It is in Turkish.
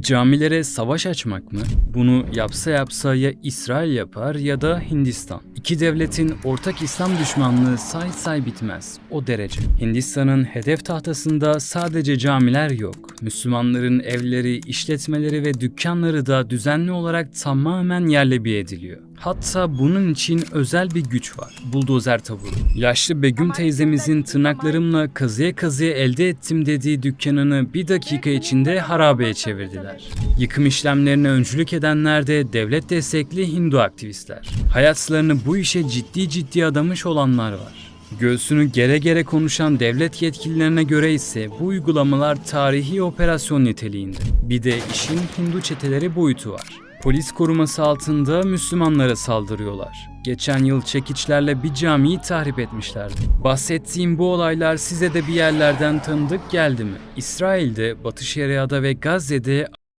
Camilere savaş açmak mı? Bunu yapsa yapsa ya İsrail yapar ya da Hindistan. İki devletin ortak İslam düşmanlığı say say bitmez. O derece. Hindistan'ın hedef tahtasında sadece camiler yok. Müslümanların evleri, işletmeleri ve dükkanları da düzenli olarak tamamen yerle bir ediliyor. Hatta bunun için özel bir güç var. Buldozer taburu. Yaşlı Begüm teyzemizin tırnaklarımla kazıya kazıya elde ettim dediği dükkanını bir dakika içinde harabeye çevirdiler. Yıkım işlemlerine öncülük edenler de devlet destekli Hindu aktivistler. Hayatlarını bu işe ciddi ciddi adamış olanlar var. Göğsünü gere gere konuşan devlet yetkililerine göre ise bu uygulamalar tarihi operasyon niteliğinde. Bir de işin Hindu çeteleri boyutu var. Polis koruması altında Müslümanlara saldırıyorlar. Geçen yıl çekiçlerle bir camiyi tahrip etmişlerdi. Bahsettiğim bu olaylar size de bir yerlerden tanıdık geldi mi? İsrail'de, Batı Şeria'da ve Gazze'de